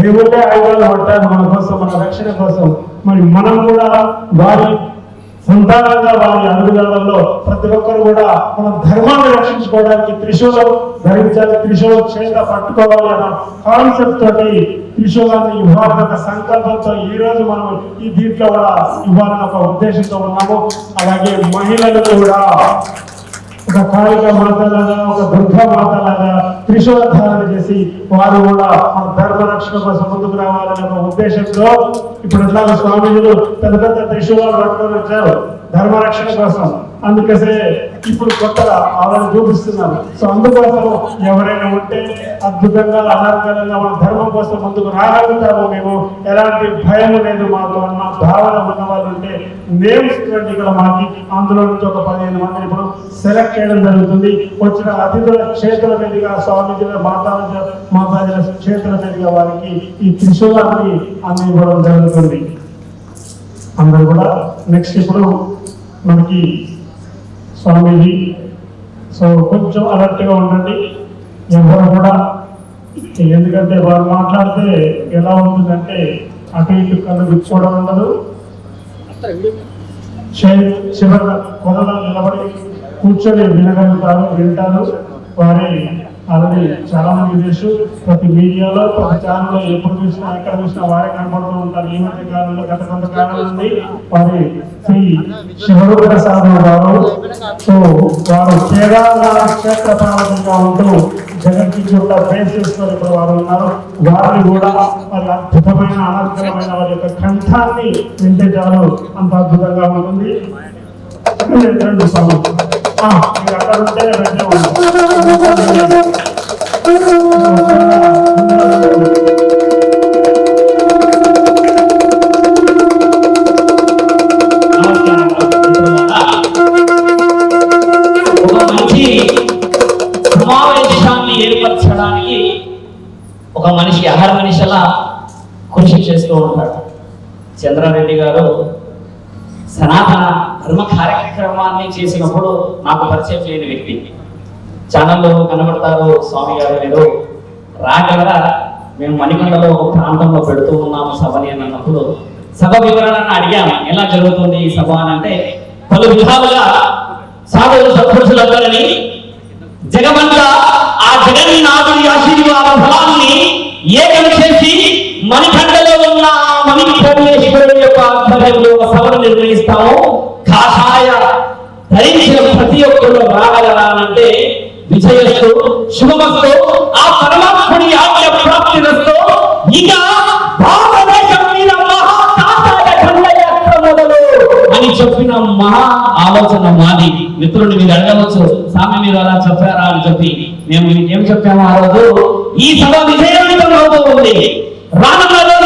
దేవుళ్ళే ఆయుధాలు పట్టారు మన కోసం మన రక్షణ కోసం. మరి మనం కూడా వారి సంతానంగా వారి అడుగుదాలలో ప్రతి ఒక్కరు కూడా మన ధర్మాన్ని రక్షించుకోవడానికి త్రిశూలం ధరించాలి త్రిశూలం చేత పట్టుకోవాలి అన్న కాన్సెప్ట్ తోటి త్రిశూలాన్ని ఇవ్వాలని ఒక సంకల్పంతో ఈ రోజు మనం ఈ దీంట్లో కూడా ఇవ్వాలని ఒక ఉద్దేశంతో ఉన్నాము. అలాగే మహిళలు కూడా ఒక కాళిక మాతలాగా ఒక దుర్గా మాతలాగా త్రిశూల చేసి వారు కూడా మన ధర్మ రక్షణ కోసం ముందుకు రావాలనే ఒక ఉద్దేశంతో ఇప్పుడు ఎట్లాగో స్వామీజీలు పెద్ద పెద్ద త్రిశూలాలు పట్టుకొని వచ్చారు ధర్మ రక్షణ కోసం. అందుకసే ఇప్పుడు కొత్తగా వాళ్ళని చూపిస్తున్నారు సో అందుకోసం ఎవరైనా ఉంటే అద్భుతంగా అనర్గంగా మన ధర్మం కోసం ముందుకు రాగలుగుతామో మేము. ఎలాంటి భయం లేదు మాకు అన్న భావన ఉన్న వాళ్ళు ఉంటే నేమ్స్ ఇవ్వండి ఇక్కడ మాకి. అందులో నుంచి ఒక పదిహేను మందిని ఇప్పుడు సెలెక్ట్ చేయడం జరుగుతుంది. వచ్చిన అతిథుల క్షేత్ర మీదుగా స్వామీజీల మాతాజీ మాతాజీల క్షేత్ర మీదుగా వారికి ఈ త్రిశూలాన్ని అందివ్వడం జరుగుతుంది. అందరూ కూడా నెక్స్ట్ ఇప్పుడు మనకి స్వామీజీ. సో కొంచెం అలర్ట్గా ఉండండి. ఎవరు కూడా ఎందుకంటే వారు మాట్లాడితే ఎలా ఉంటుందంటే అటు ఇటు కళ్ళు విప్పుకోవడం ఉండదు. చివరి కొనలో నిలబడి కూర్చొని వినగలుగుతారు వింటారు. వారి అలాగే చాలా మంది తెలుసు ప్రతి మీడియాలో ప్రతి ఛానల్లో ఎప్పుడు చూసినా ఎక్కడ చూసినా వారే కనబడుతూ ఉంటారు. ఈ మధ్య కాలంలో గత కొంతకాలం నుండి వారి శ్రీ శివరుద్ర సాధన గారు సో వారు కేదారనాథ క్షేత్ర పాలకులుగా ఉంటూ జగత్కి కూడా ఫేస్ చేసుకొని ఇప్పుడు వారు ఉన్నారు. వారిని కూడా వారి అద్భుతమైన అనర్గళమైన వారి యొక్క కంఠాన్ని వింటే చాలు అంత అద్భుతంగా ఉంటుంది. రెండు స్వామి ఆ, మీరు అక్కడ ఉంటే ఒక మనిషి ఆహార మనిషిలా కృషి చేస్తూ ఉంటాడు. చంద్రారెడ్డి గారు సనాతన ధర్మ కార్యక్రమాన్ని చేసినప్పుడు నాకు పరిచయం లేని వ్యక్తి. ఛానల్లో కనబడతారు స్వామి గారు ఏదో రాగలరా? మేము మణికొండలో ఒక ప్రాంతంలో పెడుతూ ఉన్నాము సభని అని అన్నప్పుడు సభ వివరాలను అడిగాము ఎలా జరుగుతుంది ఈ సభ అని అంటే పలు విధాలుగా సాధువులు సత్పురుషులందరినీ జగమంతా ఆ జగన్నాథుడి ఆశీర్వాద ఫలాన్ని ఏకం చేసి మణికండలో ఉన్న ఆ యొక్క ఆధ్వర్యంలో ఒక సభను నిర్వహిస్తాము కాషాయ ధరించిన ప్రతి ఒక్కరు రాగలరానంటే విజయస్తు శుభమస్తు ఆ పరమాత్ముడి ఆజ్ఞ ప్రాప్తిరస్తు ఇక భారతదేశం మీద మహా కాషాయ ఖండయాత్ర మొదలు అని చెప్పిన మహా ఆలోచన మాది. మిత్రుడిని మీరు అడగవచ్చు స్వామి మీరు అలా చెప్పారా? అని చెప్పి. మేము మీకు ఏం చెప్పాము ఆ రోజు? ఈ సభ విజయవంతం అవుతూ ఉంది రానున్న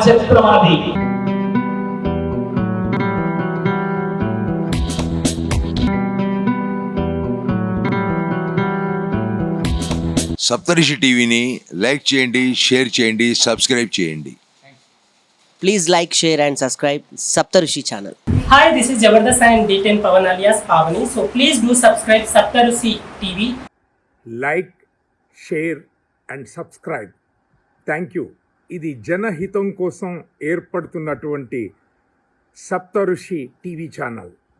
మహాఘన చరిత్రం అది సప్తరిషి టీవీని లైక్ చేయండి షేర్ చేయండి సబ్స్క్రైబ్ చేయండి Please like, share, and subscribe Saptarushi channel. Hi, this is Jabardast and D10 Pavan alias Pavani. So please do subscribe Saptarusi TV. Like share and subscribe thank you ఇది జనహితం కోసం ఏర్పడుతున్నటువంటి సప్తఋషి TV channel.